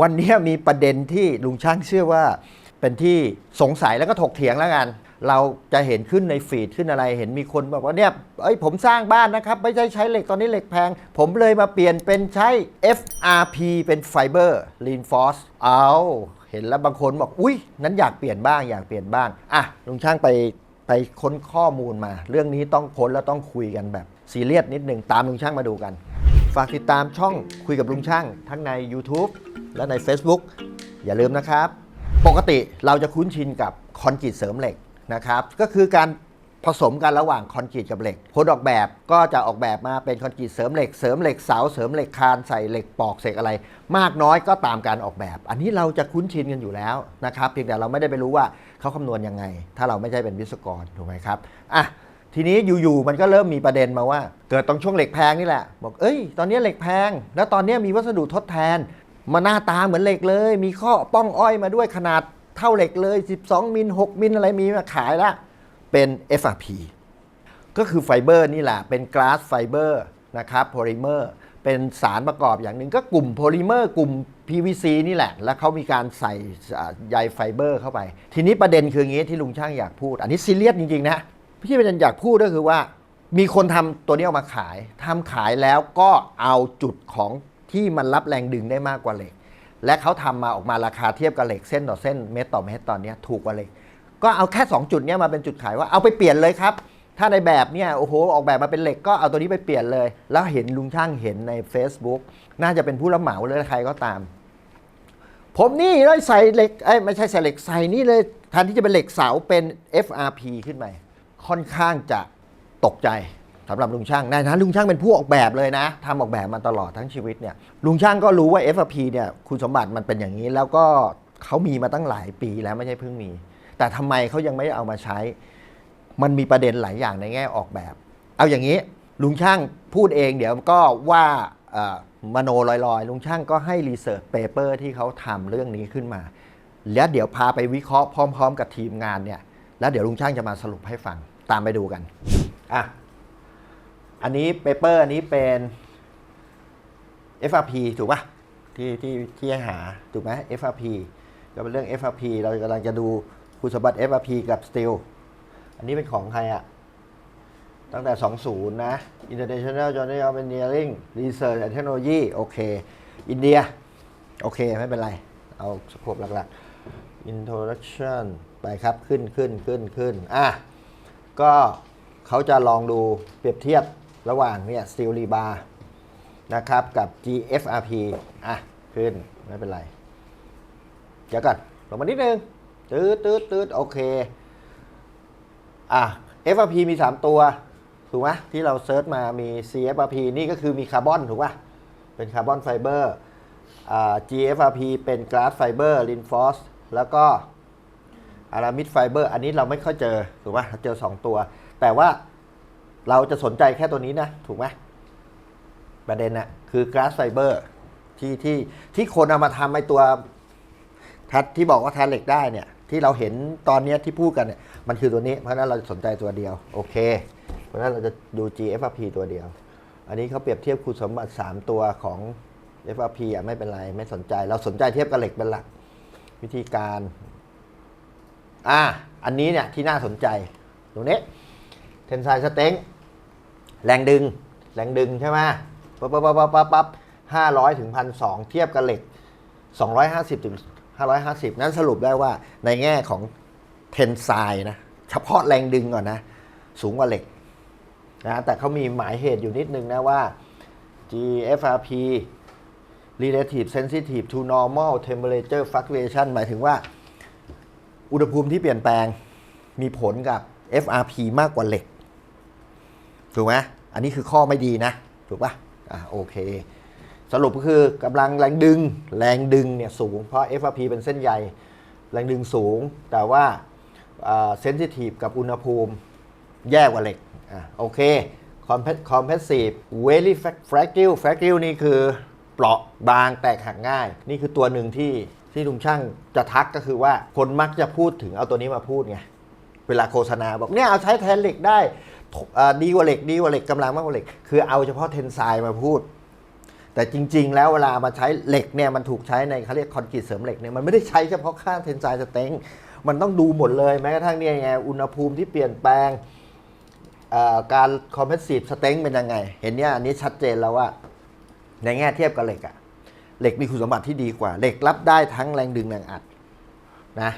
วันนี้มีประเด็นที่ลุงช่างเชื่อว่า เป็นที่สงสัยแล้วก็ถกเถียงแล้วกัน เราจะเห็นขึ้นในฟีดขึ้นอะไร เห็นมีคนบอกว่าเนี่ยเอ้ยผมสร้างบ้านนะครับ ไม่ใช่ใช้เหล็กตอนนี้เหล็กแพง ผมเลยมาเปลี่ยนเป็นใช้ FRP เป็นไฟเบอร์ reinforce เอาเห็นแล้วบางคนบอกอุ้ยนั้นอยากเปลี่ยนบ้างอยากเปลี่ยนบ้างอะลุงช่างไปไปค้นข้อมูลมา เรื่องนี้ต้องค้นแล้วต้องคุยกันแบบซีเรียสนิดหนึ่งตามลุงช่างมาดูกัน ฝากติดตามช่องคุยกับลุงช่างทั้งใน YouTube และใน Facebook อย่าลืมนะครับ ปกติเราจะคุ้นชินกับคอนกรีตเสริมเหล็กนะครับ ก็คือการผสมกันระหว่างคอนกรีตกับเหล็กคนออกแบบก็จะออกแบบมาเป็นคอนกรีตเสริมเหล็กเสริมเหล็กเสาเสริมเหล็กคานใส่เหล็กปอกเสกอะไร มากน้อยก็ตามการออกแบบ อันนี้เราจะคุ้นชินกันอยู่แล้วนะครับเพียงแต่เราไม่ได้ไปรู้ว่าเขาคำนวณยังไง ถ้าเราไม่ใช่เป็นวิศวกรถูกไหมครับอะทีนี้อยู่ๆมันก็เริ่มมีประเด็นมาว่า เกิดตรงช่วงเหล็กแพงนี่แหละ บอกเอ้ย ตอนนี้เหล็กแพง แล้วตอนนี้มีวัสดุทดแทน มาหน้าตาเหมือนเหล็กเลย มีข้อป้องอ้อยมาด้วยขนาดเท่าเหล็กเลย 12 มิล 6 มิลอะไรมีมาขายละเป็น FRP ก็คือไฟเบอร์นี่แหละ เป็นก a s สไฟเบอร์นะครับโพลิเมอร์เป็นสารประกอบอย่างหนึ่งก็กลุ่มโพลิเมอร์กลุ่ม PVC นี่แหละ แล้วเขามีการใส่ใยไฟเบอร์เข้าไป ทีนี้ประเด็นคืออย่างนี้ที่ลุงช่างอยากพูด อันนี้ซีเรียสจริงๆนะพี่ประเด็นอยากพูดก็คือว่า มีคนทำตัวนี้ออกมาขายทำขายแล้วก็เอาจุดของ ที่มันรับแรงดึงได้มากกว่าเหล็ก และเขาทำมาออกมาราคาเทียบกับเหล็กเส้นต่อเส้นเม็ดต่อเม็ดตอนนี้ถูกกว่าเหล็ก ก็เอาแค่ 2 จุดนี้มาเป็นจุดขายว่าเอาไปเปลี่ยนเลยครับ ถ้าในแบบเนี่ยโอ้โหออกแบบมาเป็นเหล็กก็เอาตัวนี้ไปเปลี่ยนเลย แล้วเห็นลุงช่างเห็นใน Facebook น่าจะเป็นผู้รับเหมาเลยใครก็ตาม ผมนี่เลยใส่เหล็กเอ้ไม่ใช่ใส่เหล็กใส่นี่เลยแทนที่จะเป็นเหล็กเสาเป็น FRP ขึ้นไปค่อนข้างจะตกใจ สำหรับลุงช่างในฐานะลุงช่างเป็นผู้ออกแบบเลยนะทำออกแบบมาตลอดทั้งชีวิตเนี่ยลุงช่างก็รู้ว่า FRP เนี่ยคุณสมบัติมันเป็นอย่างนี้ แล้วก็เขามีมาตั้งหลายปีแล้วไม่ใช่เพิ่งมี แต่ทำไมเขายังไม่เอามาใช้ มันมีประเด็นหลายอย่างในแง่ออกแบบ เอาอย่างนี้ลุงช่างพูดเองเดี๋ยวก็ว่ามโนลอยๆ ลุงช่างก็ให้รีเสิร์ชเปเปอร์ที่เขาทำเรื่องนี้ขึ้นมาแล้วเดี๋ยวพาไปวิเคราะห์พร้อม ๆ กับทีมงานเนี่ย แล้วเดี๋ยวลุงช่างจะมาสรุปให้ฟัง ตามไปดูกัน อะ อันนี้เปเปอร์อันนี้เป็น FRP ถูกป่ะที่ที่ที่ให้หาถูกไหม FRP ก็เป็นเรื่อง FRP เรากำลังจะดูคุณสมบัติ FRP กับ Steel อันนี้เป็นของใครอะตั้งแต่ 20 นะ International Journal of Engineering Research and Technology โอเค อินเดีย โอเค ไม่เป็นไร เอาสโคปหลักๆ Introduction ไปครับ ขึ้นขึ้นขึ้นขึ้นอะ ก็เขาจะลองดูเปรียบเทียบ ระหว่างเนี่ย Steel Rebar นะครับกับ GFRP อะ ขึ้น ไม่เป็นไร เดี๋ยวก่อนลงมานิดนึงตืดตืดตืดโอเค อะ FRP มี 3 ตัว ถูกไหมที่เราเซิร์ชมามี CFRP นี่ก็คือมีคาร์บอนถูกป่ะ เป็นคาร์บอนไฟเบอร์อ่า GFRP เป็นก a s สไฟเบอร์ลินฟอสแล้วก็อารามิดไฟเบอร์อันนี้เราไม่ค่อยเจอ ถูกป่ะเราเจอ 2 ตัว แต่ว่า เราจะสนใจแค่ตัวนี้นะ ถูกไหมประเด็นน่ะคือ g าสไฟเบอร์ที่ที่ที่คนเอามาทำไอตัวแทดที่บอกว่าแทดเหล็กได้เนี่ย ที่เราเห็นตอนเนี้ยที่พูดกันเนี่ยมันคือตัวนี้ เพราะฉะนั้นเราสนใจตัวเดียว โอเค เพราะฉะนั้นเราจะดู GFP ตัวเดียว อันนี้เขาเปรียบเทียบคุณสมบัติ 3 ตัวของ FRP อะไม่เป็นไร ไม่สนใจ เราสนใจเทียบกับเหล็กเป็นหลัก วิธีการอ่าอันนี้เนี่ยที่น่าสนใจตรงนี้เทนไซสเต็ง แรงดึง แรงดึงใช่ไหมปั๊บปั๊บปั๊บปั๊บปั๊บห้าร้อยถึงพันสองเทียบกับเหล็ก250ถึง550นั้นสรุปได้ว่าในแง่ของเทนไซนะ เฉพาะแรงดึงก่อนนะ สูงกว่าเหล็กนะแต่เขามีหมายเหตุอยู่นิดนึงนะว่า GFRP relative sensitive to normal temperature fluctuation หมายถึงว่า อุณหภูมิที่เปลี่ยนแปลงมีผลกับ FRP มากกว่าเหล็ก ถูกไหม อันนี้คือข้อไม่ดีนะ ถูกปะอะโอเค สรุปก็คือกำลังแรงดึง แรงดึงเนี่ยสูง เพราะ FRP เป็นเส้นใยแรงดึงสูง แต่ว่าเซนซิทีฟกับอุณหภูมิแย่กว่าเหล็กอะโอเค compressive very fragile fragile นี่คือเปราะบางแตกหักง่าย นี่คือตัวหนึ่งที่ที่ลุงช่างจะทักก็คือว่าคนมักจะพูดถึงเอาตัวนี้มาพูดไง เวลาโฆษณาบอกเนี่ยเอาใช้แทนเหล็กได้ ดีกว่าเหล็กดีกว่าเหล็กกำลังมากกว่าเหล็ก คือเอาเฉพาะเทนไซน์มาพูด แต่จริง ๆ แล้วเวลามาใช้เหล็กเนี่ยมันถูกใช้ในเขาเรียกคอนกรีตเสริมเหล็กเนี่ยมันไม่ได้ใช้เฉพาะค่าเทนไซสเต็งมันต้องดูหมดเลยแม้กระทั่งเนี่ยไงอุณหภูมิที่เปลี่ยนแปลงการคอมเพรสซีฟสเต็งเป็นยังไง เห็นเนี่ยอันนี้ชัดเจนแล้วว่า ในแง่เทียบกับเหล็กอะเหล็กมีคุณสมบัติที่ดีกว่า เหล็กรับได้ทั้งแรงดึงแรงอัดนะ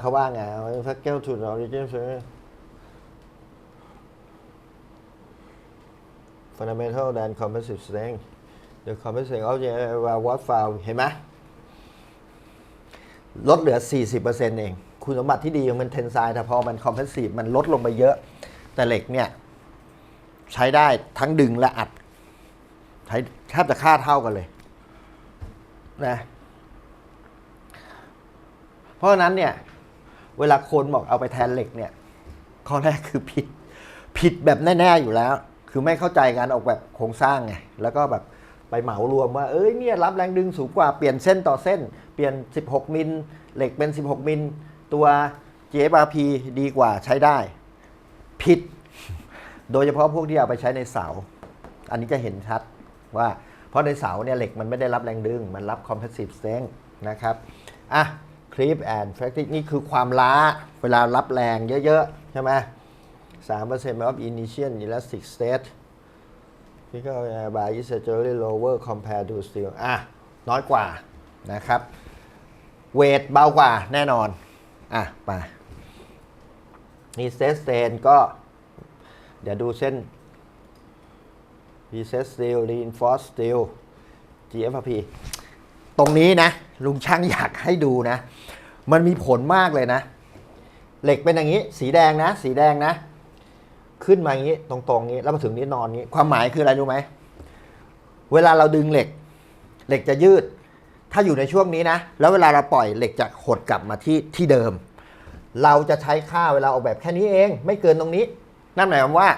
เขาว่าไงฟักเกลทูนออริจิน fundamental than compressive strength the compressive object was what found เห็นไหมลดเหลือ 40%เอง คุณสมบัติที่ดีของมันเทนไซแต่พอมัน compressive มันลดลงไปเยอะ แต่เหล็กเนี่ยใช้ได้ทั้งดึงและอัด ใช้แทบจะค่าเท่ากันเลยนะเพราะฉะนั้นเนี่ย เวลาคนบอกเอาไปแทนเหล็กเนี่ยข้อแรกคือผิด ผิดแบบแน่ ๆ อยู่แล้ว คือไม่เข้าใจการออกแบบโครงสร้างไงแล้วก็แบบไปเหมารวมว่าเอ้ยเนี่ยรับแรงดึงสูงกว่าเปลี่ยนเส้นต่อเส้น เปลี่ยน 16 มิลเหล็กเป็น 16 มิลตัว JFRP ดีกว่าใช้ได้ ผิด โดยเฉพาะพวกที่เอาไปใช้ในเสา อันนี้จะเห็นชัดว่าเพราะในเสาเนี่ยเหล็กมันไม่ได้รับแรงดึง มันรับ compressive strength นะครับอะ creep and fracture นี่คือความล้าเวลารับแรงเยอะๆ ใช่ไหม 3% of initial elastic state physical by is generally lower compared to steel อะ น้อยกว่านะครับ เวทเบากว่าแน่นอน อะ ไปนี่เซสเตนก็ เดี๋ยวดูเส้น p s e steel reinforced steel GFP ตรงนี้นะ ลุงช่างอยากให้ดูนะ มันมีผลมากเลยนะ เหล็กเป็นอย่างนี้ สีแดงนะ สีแดงนะ ขึ้นมาอย่างนี้ตรงๆนี้แล้วมาถึงนี้นอนนี้ ความหมายคืออะไรรู้ไหมเวลาเราดึงเหล็ก เหล็กจะยืด ถ้าอยู่ในช่วงนี้นะ แล้วเวลาเราปล่อยเหล็กจะหดกลับมาที่ที่เดิม เราจะใช้ค่าเวลาออกแบบแค่นี้เอง ไม่เกินตรงนี้ นั่นหมายความว่า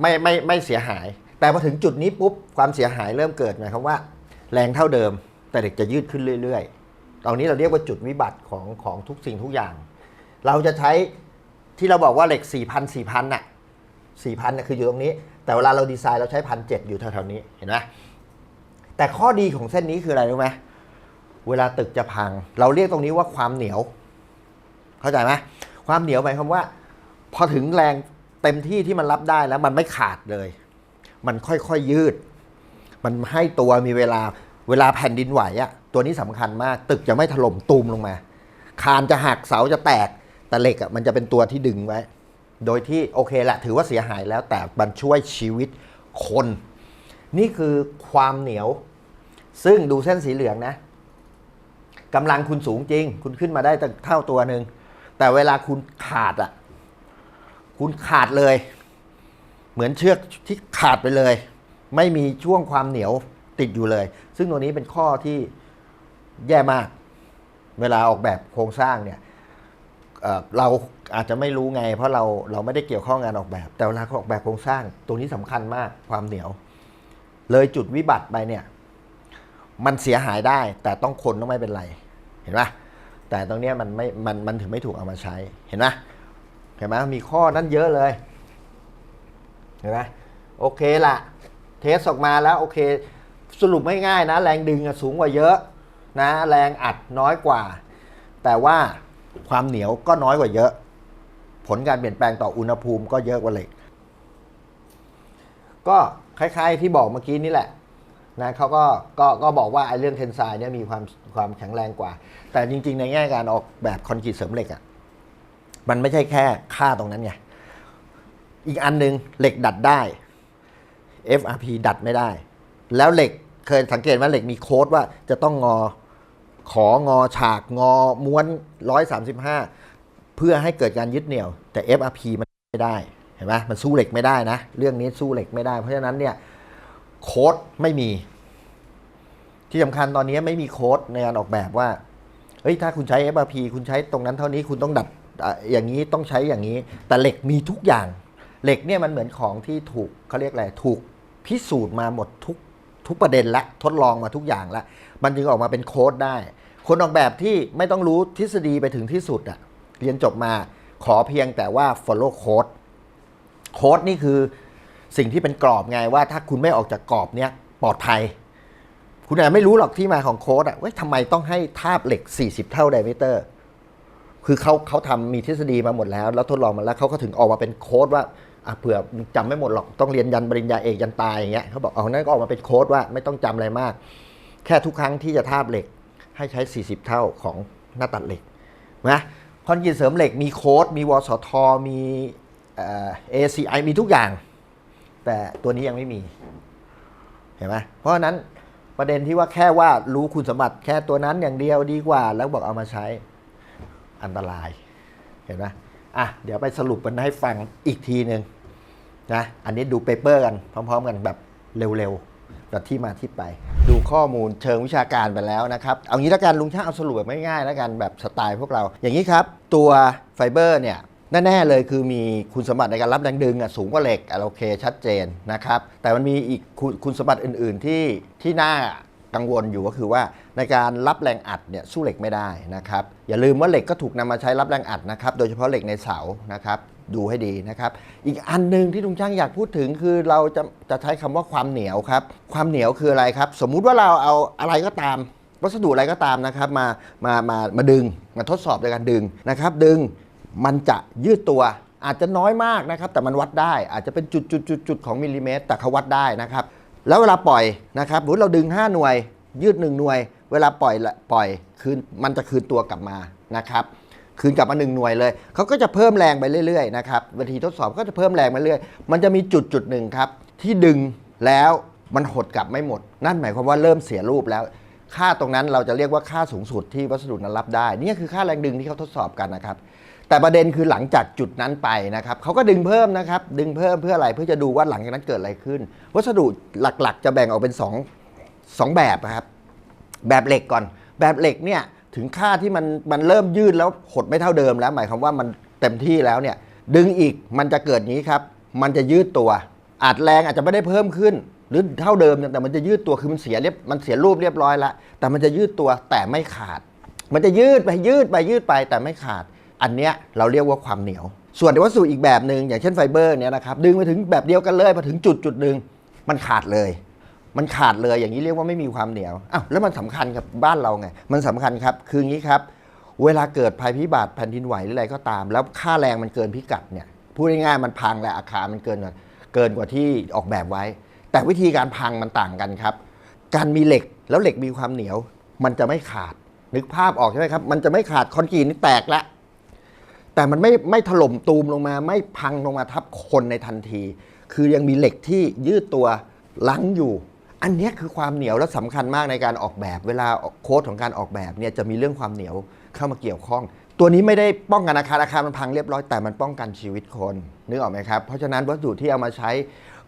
ไม่ไม่ไม่เสียหาย แต่พอถึงจุดนี้ปุ๊บความเสียหายเริ่มเกิดหมายความว่า แรงเท่าเดิม แต่เหล็กจะยืดขึ้นเรื่อยๆตรงนี้เราเรียกว่าจุดวิบัติของของทุกสิ่งทุกอย่าง เราจะใช้ ที่เราบอกว่าเหล็ก 4 0 0 0 4 0 0น่ะ4,000น่ะคืออยู่ตรงนี้ แต่เวลาเราดีไซน์เราใช้พันเอยู่แถวๆนี้เห็นไหมแต่ข้อดีของเส้นนี้คืออะไรรู้ไหมเวลาตึกจะพัง เราเรียกตรงนี้ว่าความเหนียว เข้าใจไหมความเหนียวหมายความว่า พอถึงแรงเต็มที่ที่มันรับได้แล้วมันไม่ขาดเลย มันค่อยๆยืด มันให้ตัวมีเวลาเวลาแผ่นดินไหวอะตัวนี้สำคัญมาก ตึกจะไม่ถล่มตูมลงมา คานจะหักเสาจะแตก แต่เหล็กอะมันจะเป็นตัวที่ดึงไว้ โดยที่โอเคแหละถือว่าเสียหายแล้วแต่มันช่วยชีวิตคน นี่คือความเหนียว ซึ่งดูเส้นสีเหลืองนะกำลังคุณสูงจริง คุณขึ้นมาได้ตั้งเท่าตัวหนึ่งแต่เวลาคุณขาดอะ คุณขาดเลย เหมือนเชือกที่ขาดไปเลย ไม่มีช่วงความเหนียวติดอยู่เลย ซึ่งตัวนี้เป็นข้อที่แย่มาก เวลาออกแบบโครงสร้างเนี่ย เราอาจจะไม่รู้ไง เพราะเราเราไม่ได้เกี่ยวข้องงานออกแบบ แต่เวลาออกแบบโครงสร้างตรงนี้สำคัญมากความเหนียว เลยจุดวิบัติไปเนี่ย มันเสียหายได้ แต่ต้องคนต้องไม่เป็นไร เห็นปะแต่ตรงนี้มันไม่มันมันถึงไม่ถูกเอามาใช้เห็นไหมเห็นไหมมีข้อนั้นเยอะเลย เห็นไหมโอเคละเทสออกมาแล้วโอเค สรุปไม่ง่ายนะ แรงดึงสูงกว่าเยอะ นะ แรงอัดน้อยกว่า แต่ว่า ความเหนียวก็น้อยกว่าเยอะ ผลการเปลี่ยนแปลงต่ออุณหภูมิก็เยอะกว่าเหล็ก ก็คล้ายๆที่บอกเมื่อกี้นี่แหละนะเขาก็ก็ก็บอกว่าไอ้เรื่องเทนไซเนี่ยมีความความแข็งแรงกว่า แต่จริง ๆ ในแง่การออกแบบคอนกรีตเสริมเหล็กอะ่ะมันไม่ใช่แค่ค่าตรงนั้นไง อีกอันหนึงเหล็กดัดได้ FRP ดัดไม่ได้ แล้วเหล็กเคยสังเกตว่าเหล็กมีโค้ดว่าจะต้องงอ ของอฉากงอม้วน 135 เพื่อให้เกิดการยึดเหนี่ยว แต่ FRP มันไม่ได้เห็นไหมมันสู้เหล็กไม่ได้นะ เรื่องนี้สู้เหล็กไม่ได้ เพราะฉะนั้นเนี่ยโค้ดไม่มี ที่สำคัญตอนนี้ไม่มีโค้ดในการออกแบบว่าเฮ้ยถ้าคุณใช้ FRP คุณใช้ตรงนั้นเท่านี้คุณต้องดัดอะอย่างนี้ต้องใช้อย่างนี้ แต่เหล็กมีทุกอย่าง เหล็กเนี่ยมันเหมือนของที่ถูกเขาเรียกอะไรถูกพิสูจน์มาหมดทุกทุกประเด็นละทดลองมาทุกอย่างละ มันจึงออกมาเป็นโค้ดได้ คนออกแบบที่ไม่ต้องรู้ทฤษฎีไปถึงที่สุดอะเรียนจบมาขอเพียงแต่ว่า follow code โค้ดนี่คือสิ่งที่เป็นกรอบไงว่าถ้าคุณไม่ออกจากกรอบเนี้ยปลอดภัย คุณอาจจะไม่รู้หรอกที่มาของโค้ดอะว่าทำไมต้องให้ทาบเหล็ก 40 เท่าไดเมเตอร์คือเขาเขาทำมีทฤษฎีมาหมดแล้ว แล้วทดลองมาแล้วเขาก็ถึงออกมาเป็นโค้ดว่าอะเผื่อมึงจำไม่หมดหรอกต้องเรียนยันปริญญาเอกยันตายอย่างเงี้ยเขาบอกเอานั้นก็ออกมาเป็นโค้ดว่าไม่ต้องจำอะไรมาก แค่ทุกครั้งที่จะทาบเหล็กให้ใช้ 40 เท่าของหน้าตัดเหล็กนะคอนกรีตเสริมเหล็กมีโค้ดมีวสทมีเอ่อ ACI มีทุกอย่าง แต่ตัวนี้ยังไม่มี เห็นไหมเพราะฉะนั้นประเด็นที่ว่าแค่ว่ารู้คุณสมบัติแค่ตัวนั้นอย่างเดียวดีกว่า แล้วบอกเอามาใช้อันตราย เห็นไหมอะเดี๋ยวไปสรุปกันให้ฟังอีกทีหนึ่งนะอันนี้ดูเปเปอร์กันพร้อม ๆ กันแบบเร็ว ๆ กับที่มาที่ไป ดูข้อมูลเชิงวิชาการไปแล้วนะครับเอางี้แล้วกันลุงช่างเอาสรุปแบบง่ายๆแล้วกันแบบสไตล์พวกเรา อย่างนี้ครับ ตัวไฟเบอร์เนี่ยแน่ๆเลยคือมีคุณสมบัติในการรับแรงดึงอะสูงกว่าเหล็กอโอเคชัดเจนนะครับ แต่มันมีอีกคุณคุณสมบัติอื่น ๆ ที่ที่น่ากังวลอยู่ก็คือว่าในการรับแรงอัดเนี่ยสู้เหล็กไม่ได้นะครับอย่าลืมว่าเหล็กก็ถูกนำมาใช้รับแรงอัดนะครับโดยเฉพาะเหล็กในเสานะครับ ดูให้ดีนะครับ อีกอันหนึ่งที่ลุงช่างอยากพูดถึงคือเราจะจะใช้คำว่าความเหนียวครับ ความเหนียวคืออะไรครับ สมมุติว่าเราเอาอะไรก็ตาม วัสดุอะไรก็ตามนะครับ มามามามาดึง มาทดสอบในการดึงนะครับ ดึงมันจะยืดตัวอาจจะน้อยมากนะครับ แต่มันวัดได้ อาจจะเป็นจุดจุดจุดจุดของมิลลิเมตร แต่เขาวัดได้นะครับ แล้วเวลาปล่อยนะครับสมมติเราดึง 5 หน่วย ยืด 1 หน่วย เวลาปล่อยละปล่อยคืนมันจะคืนตัวกลับมานะครับ คืนกลับมาหนึ่งหน่วยเลย เขาก็จะเพิ่มแรงไปเรื่อยๆนะครับวิธีทดสอบก็จะเพิ่มแรงไปเรื่อย มันจะมีจุดจุดหนึ่งครับ ที่ดึงแล้วมันหดกลับไม่หมด นั่นหมายความว่าเริ่มเสียรูปแล้ว ค่าตรงนั้นเราจะเรียกว่าค่าสูงสุดที่วัสดุนั้นรับได้ นี่คือค่าแรงดึงที่เขาทดสอบกันนะครับ แต่ประเด็นคือหลังจากจุดนั้นไปนะครับเขาก็ดึงเพิ่มนะครับ ดึงเพิ่มเพื่ออะไร เพื่อจะดูว่าหลังจากนั้นเกิดอะไรขึ้น วัสดุหลักๆ จะแบ่งออกเป็นสองสองแบบนะครับ แบบเหล็กก่อน แบบเหล็กเนี่ย ถึงค่าที่มันมันเริ่มยืดแล้วหดไม่เท่าเดิมแล้ว หมายความว่ามันเต็มที่แล้วเนี่ยดึงอีกมันจะเกิดนี้ครับ มันจะยืดตัวอาจแรงอาจจะไม่ได้เพิ่มขึ้น หรือเท่าเดิมแต่มันจะยืดตัวคือมันเสียเรียบมันเสียรูปเรียบร้อยล้วแต่มันจะยืดตัวแต่ไม่ขาด มันจะยืดไปยืดไปยืดไปแต่ไม่ขาด อันเนี้ยเราเรียกว่าความเหนียว ส่วนวัสดุอีกแบบหนึ่งอย่างเช่นไฟเบอร์เนี่ยนะครับดึงไปถึงแบบเดียวกันเลยพอถึงจุดจุดหนึ่งมันขาดเลย มันขาดเลยอย่างนี้เรียกว่าไม่มีความเหนียวอ้าวแล้วมันสำคัญกับบ้านเราไง มันสำคัญครับ คืออย่างนี้ครับ เวลาเกิดภัยพิบัติแผ่นดินไหวหรืออะไรก็ตาม แล้วค่าแรงมันเกินพิกัดเนี่ยพูดง่ายๆมันพังและอาคารมันเกินเกินกว่าที่ออกแบบไว้ แต่วิธีการพังมันต่างกันครับ การมีเหล็กแล้วเหล็กมีความเหนียว มันจะไม่ขาดนึกภาพออกใช่ไหมครับ มันจะไม่ขาดคอนกรีตนี่แตกละแต่มันไม่ไม่ถล่มตูมลงมา ไม่พังลงมาทับคนในทันที คือยังมีเหล็กที่ยืดตัวลังอยู่ อันนี้คือความเหนียวและสำคัญมากในการออกแบบ เวลาโค้ดของการออกแบบเนี่ยจะมีเรื่องความเหนียวเข้ามาเกี่ยวข้อง ตัวนี้ไม่ได้ป้องกันอาคารอาคารมันพังเรียบร้อยแต่มันป้องกันชีวิตคนนึกออกไหมครับเพราะฉะนั้นวัสดุที่เอามาใช้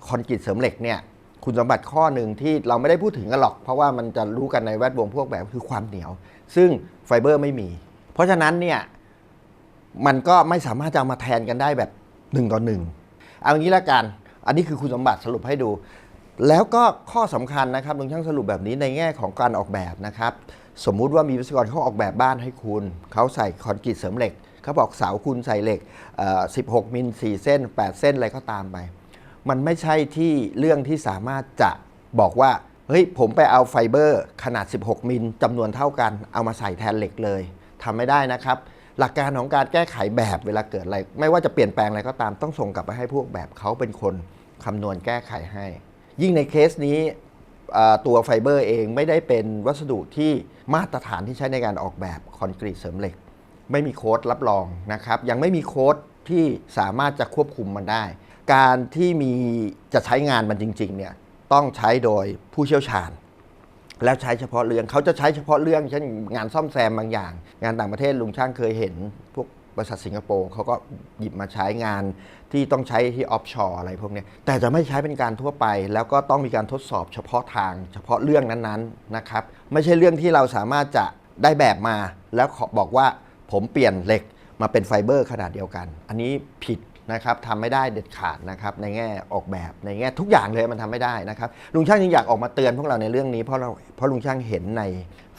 คอนกรีตเสริมเหล็กเนี่ยคุณสมบัติข้อหนึ่งที่เราไม่ได้พูดถึงกันหรอก เพราะว่ามันจะรู้กันในแวดวงพวกแบบคือความเหนียว ซึ่งไฟเบอร์ไม่มี เพราะฉะนั้นเนี่ยมันก็ไม่สามารถจะเอามาแทนกันได้แบบหนึ่งต่อหนึ่งเอางี้ละกัน อันนี้คือคุณสมบัติสรุปให้ดู แล้วก็ข้อสำคัญนะครับลุงช่างสรุปแบบนี้ในแง่ของการออกแบบนะครับ สมมุติว่ามีวิศวกรเขาออกแบบบ้านให้คุณ เขาใส่คอนกรีตเสริมเหล็ก เขาบอกเสาคุณใส่เหล็ก 16 มิล 4 เส้น 8 เส้นอะไรก็ตามไป มันไม่ใช่ที่เรื่องที่สามารถจะบอกว่า เฮ้ย ผมไปเอาไฟเบอร์ขนาด 16 มิลจำนวนเท่ากัน เอามาใส่แทนเหล็กเลยทำไม่ได้นะครับหลักการของการแก้ไขแบบเวลาเกิดอะไร ไม่ว่าจะเปลี่ยนแปลงอะไรก็ตามต้องส่งกลับไปให้พวกแบบเขาเป็นคนคำนวณแก้ไขให้ ยิ่งในเคสนี้ตัวไฟเบอร์เองไม่ได้เป็นวัสดุที่มาตรฐานที่ใช้ในการออกแบบคอนกรีตเสริมเหล็ก ไม่มีโค้ดรับรองนะครับ ยังไม่มีโค้ดที่สามารถจะควบคุมมันได้ การที่มีจะใช้งานมันจริงๆเนี่ยต้องใช้โดยผู้เชี่ยวชาญ แล้วใช้เฉพาะเรื่องเขาจะใช้เฉพาะเรื่องเช่นงานซ่อมแซมบางอย่าง งานต่างประเทศลุงช่างเคยเห็นพวก บริษัทสิงคโปร์เขาก็หยิบมาใช้งานที่ต้องใช้ที่ออฟชอร์อะไรพวกนี้แต่จะไม่ใช้เป็นการทั่วไป แล้วก็ต้องมีการทดสอบเฉพาะทาง เฉพาะเรื่องนั้นๆนะครับไม่ใช่เรื่องที่เราสามารถจะได้แบบมา แล้วขอบอกว่าผมเปลี่ยนเหล็กมาเป็นไฟเบอร์ขนาดเดียวกัน อันนี้ผิดนะครับทำไม่ได้เด็ดขาดนะครับในแง่ออกแบบในแง่ทุกอย่างเลยมันทำไม่ได้นะครับลุงช่างยังอยากออกมาเตือนพวกเราในเรื่องนี้เพราะเราเพราะลุงช่างเห็นใน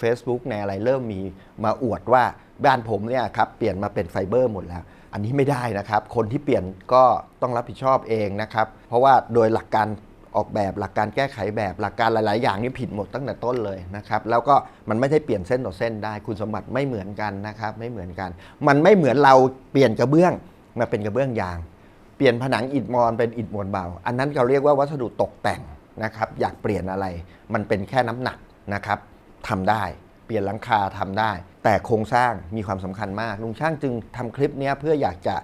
Facebook ในอะไรเริ่มมีมาอวดว่า บ้านผมเนี่ยครับเปลี่ยนมาเป็นไฟเบอร์หมดแล้ว อันนี้ไม่ได้นะครับ คนที่เปลี่ยนก็ต้องรับผิดชอบเองนะครับ เพราะว่าโดยหลักการออกแบบหลักการแก้ไขแบบหลักการหลาย ๆ อย่างนี่ผิดหมดตั้งแต่ต้นเลยนะครับ แล้วก็มันไม่ได้เปลี่ยนเส้นต่อเส้นได้ คุณสมบัติไม่เหมือนกันนะครับ ไม่เหมือนกัน มันไม่เหมือนเราเปลี่ยนกระเบื้องมาเป็นกระเบื้องยาง เปลี่ยนผนังอิฐมอนเป็นอิฐมวลเบา อันนั้นเราเรียกว่าวัสดุตกแต่งนะครับ อยากเปลี่ยนอะไร มันเป็นแค่น้ำหนักนะครับทำได้ เปลี่ยนหลังคาทำได้ แต่โครงสร้างมีความสำคัญมาก ลุงช่างจึงทำคลิปนี้เพื่ออยากจะ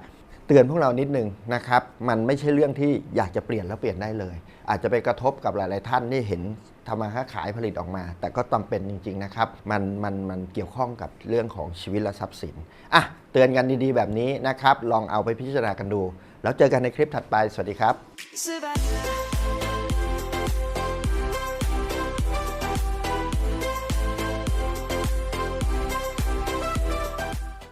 เตือนพวกเรานิดนึงนะครับ มันไม่ใช่เรื่องที่อยากจะเปลี่ยนแล้วเปลี่ยนได้เลย อาจจะไปกระทบกับหลาย ๆ ท่านที่เห็นทำมาค้าขายผลิตออกมา แต่ก็จาเป็นจริง ๆ นะครับ มันมันมันเกี่ยวข้องกับเรื่องของชีวิตและทรัพย์สินอะเตือนกันดี ๆ แบบนี้นะครับ ลองเอาไปพิจารณากันดู แล้วเจอกันในคลิปถัดไป สวัสดีครับ